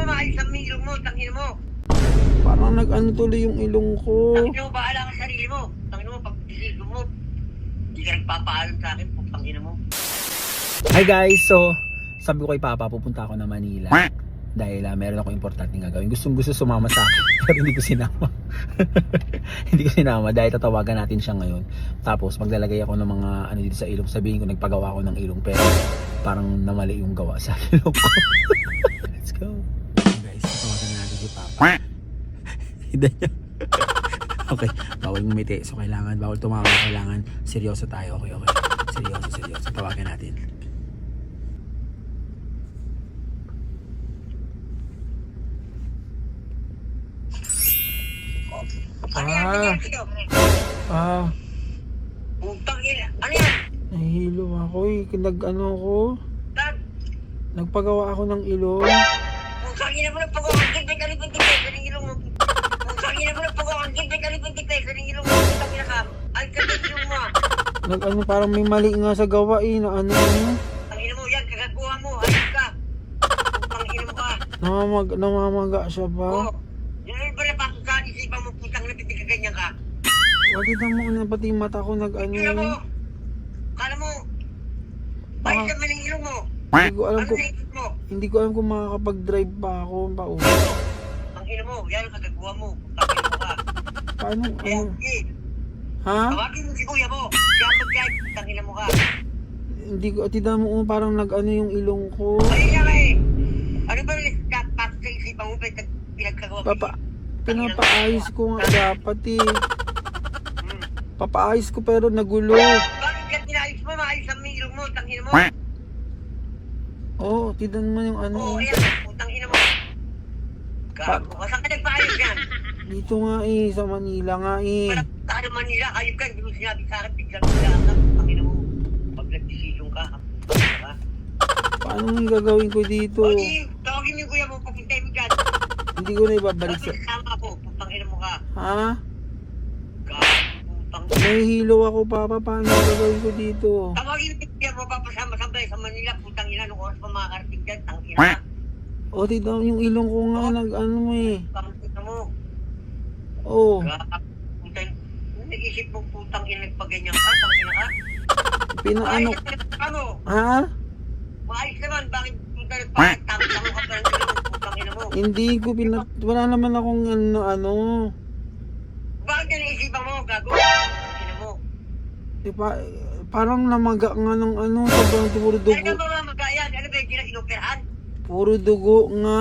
mo, maayos ang ilong mo, tangin mo. Parang nag-ano tuloy yung ilong ko. Tangin mo, bahala ka sa sarili mo. Tangin mo, pag isilo mo, hindi ka nagpapaalam sa akin, putangin mo. Hi guys, so sabi ko kay Papa pupunta ako na Manila dahil uh, meron ako importante nga gawin. Gustong gusto sumama sa akin pero hindi ko sinama. hindi ko sinama dahil tatawagan natin siya ngayon. Tapos maglalagay ako ng mga ano dito sa ilong. Sabihin ko nagpagawa ako ng ilong pero parang namali yung gawa sa ilong ko. Let's go. Si Papa. Hindi niya. okay, bawal ngumiti. So kailangan, bawal tumawa. Kailangan seryoso tayo. Okay, okay. Seryoso, seryoso. Tawagan natin. Ano yan, Ah. nangyari sa'yo? Ah, ina. Ano yan? nahihilo ako eh. Nag ano ako, Dad, nagpagawa ako ng ilong. Putang ina mo na pag ang gilbay ka rin peso ng ilong mo. Putang ina mo na pag ang gilbay ka rin peso ng ilong mo. Putang ina ka. Ay, ka din ilong mo. Nag ano, parang may mali nga sa gawa eh. Na ano, ano. Ang ina mo yan, kagaguha mo. Ayos ka. Putang ina mo ka. Namamag, namamaga siya Oo. ba? Yan ba na sa isipan mo, putang na pitik ka ganyan ka? Makita mo na pati yung mata ko nag ano. Kaya mo, eh. kala mo, bayad naman ang ilong mo. Hindi ko alam Ano kung, naisip mo? Hindi ko alam kung makakapag-drive pa ako pa uwi. Ang ina mo, yan ang kagaguha mo. Ina mo ka. Paano, ano? Ha? Tawagin mo si kuya mo. Kaya mag-drive, putang ina mo ka. Hindi ko, tida mo oh, parang nag ano yung ilong ko. Ayun nga eh. Ano ba yung pasok sa isipan mo, pinag pinagkagawa mo? Papa, pinapaayos ko nga dapat eh. Hmm. Papaayos ko pero nagulo. Bakit ka tinayos mo, maayos ang ilong mo, tang ina mo? Oh, tidan mo yung ano. Oo, eh. ayan, putang ina mo. Gago ka, saan ka nagpaayos yan? Dito nga eh, sa Manila nga eh. Wala sa Manila, ayun ka, hindi mo sinabi sa akin, biglang biglaan ka, putang ina mo. Pag nag-decision ka, ina ka. Paano yung gagawin ko dito? O di, tawagin mo yung kuya mo, papuntay mo dyan. Hindi ko na ibabalik sa... kasama ko, putang ina mo ka. Ha? Gago, putang Nahihilo ako, Papa. Paano gagawin ko dito? Tawagin mo yung kuya mo, papasama-sabay sa Manila, putang ina, nung oras pa makakarating dyan, tang ina. O, tida yung ilong ko nga nag ano eh. Putang ina mo. Oh, Gago, putang Nag-isip mo putang ina nagpaganyan ka, tang ina ka. pinaano... Maayos naman ang ano, Ha? maayos naman, bakit putang nagpapatang ka pa ng putang ina mo. Hindi ko pina... Wala naman akong ano, ano. Bakit yan naisipan mo, gago? Ina mo. Eh, pa, parang namaga nga ng ano, sobrang puro Ano dugo. ba mga magayan? Ano ba yung inoperahan? Puro dugo nga.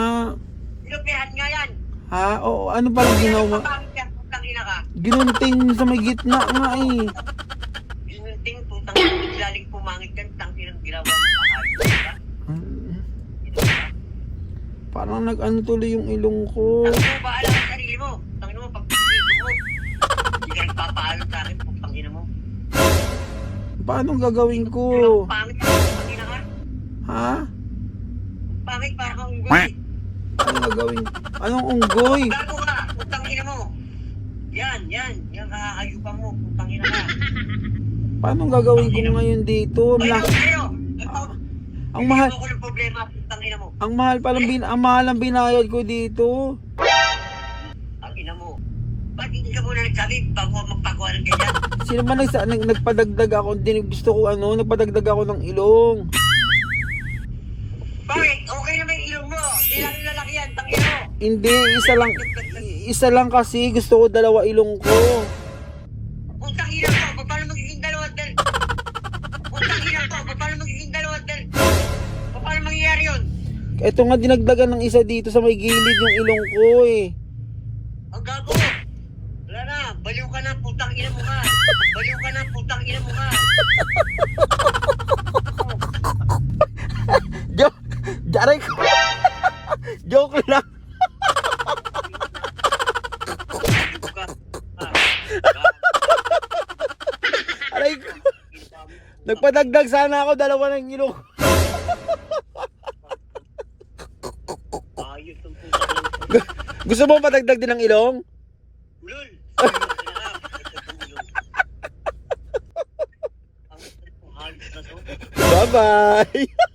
Inoperahan nga yan. Ha? O, ano palang ginawa? Yan. Ginunting sa may gitna nga eh. Ginunting, putang ina, biglaling pumangit yan, tang ina ginawa mo. Hmm. Parang nag-ano tuloy yung ilong ko. Tangin mo, Paano gagawin ko? Pangit, putang ina ka. Ha? Pangit, para kang unggoy. Ano gagawin? Anong unggoy? Gago ka, putang ina mo. Yan, yan, yan kakakayupan mo, putang ina ka. Paano gagawin ko ngayon dito? Ang, Ay, ako sa'yo. Ito, ang mahal, Ako ng problema, putang ina mo. ang mahal palang bin, ang mahal ang binayad ko dito. Ang ina mo. Ba't hindi ka muna nagsabi bago magpagawa ng ganyan? Sino man nagsa, nag, nagpadagdag ako, din gusto ko ano, nagpadagdag ako ng ilong. Bakit? Okay na may ilong mo. Di lang yung lalaki yan, tang ina mo. Hindi, isa lang, isa lang kasi gusto ko dalawa ilong ko. Putang ina ko, paano magiging dalawa dal? Putang ina ko, paano magiging dalawa dal? Paano mangyayari yun? Ito nga dinagdagan ng isa dito sa may gilid yung ilong ko eh. Ang gago. Baliw ka na, putang ina mo ka. Baliw ka na, putang ina mo ka. Joke, jaray ko. Joke lang. Aray ko. Nagpadagdag sana ako dalawa ng ilong. Gusto mo padagdag din ng ilong? Ulol! Ang halos na to. Bye-bye.